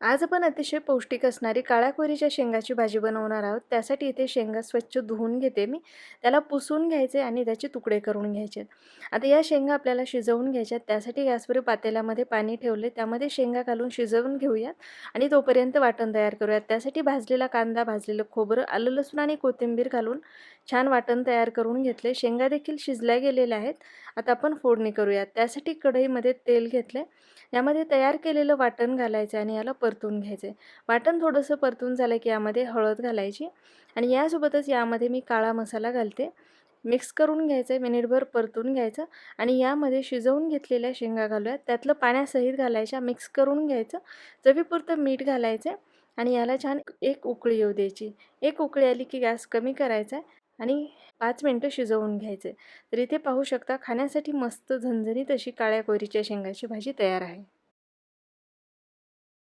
आज आपण अतिशय पौष्टिक असणारी काळ्या कोरीच्या शेंगाची भाजी बनवणार आहोत. त्यासाठी इथे शेंगा स्वच्छ धुवून घेते मी. त्याला पुसून घ्यायचे आणि त्याचे तुकडे करून घ्यायचे. आता या शेंगा आपल्याला शिजवून घ्यायच्यात. त्यासाठी गॅसवर पातेल्यामध्ये पाणी ठेवले. त्यामध्ये शेंगा घालून शिजवून घेऊयात आणि तोपर्यंत वाटण तयार करूयात. त्यासाठी भाजलेला कांदा भाजलेलं खोबरं आलं लसूण आणि कोथिंबीर घालून छान वाटण तयार करून घेतले. शेंगा देखील शिजल्या गेलेल्या आहेत. आता आपण फोडणी करूयात. त्यासाठी कढईमध्ये तेल घेतले. यामध्ये तयार केलेलं वाटण घालायचं आणि याला परतून घ्यायचे. वाटण थोडंसं परतून झालं की यामध्ये हळद घालायची आणि यासोबतच यामध्ये मी काळा मसाला घालते. मिक्स करून घ्यायचं आहे मिनिटभर परतून घ्यायचं आणि यामध्ये शिजवून घेतलेल्या शेंगा घालूयात. त्यातलं पाण्यासहित घालायच्या मिक्स करून घ्यायचं. चवीपुरतं मीठ घालायचं आणि याला छान एक उकळी येऊ द्यायची. एक उकळी आली की गॅस कमी करायचा आहे आणि पाच मिनटं शिजवून घ्यायचे तर इथे पाहू शकता खाण्यासाठी मस्त झणझणीत अशी काळ्या कोरीच्या शेंगाची भाजी तयार आहे.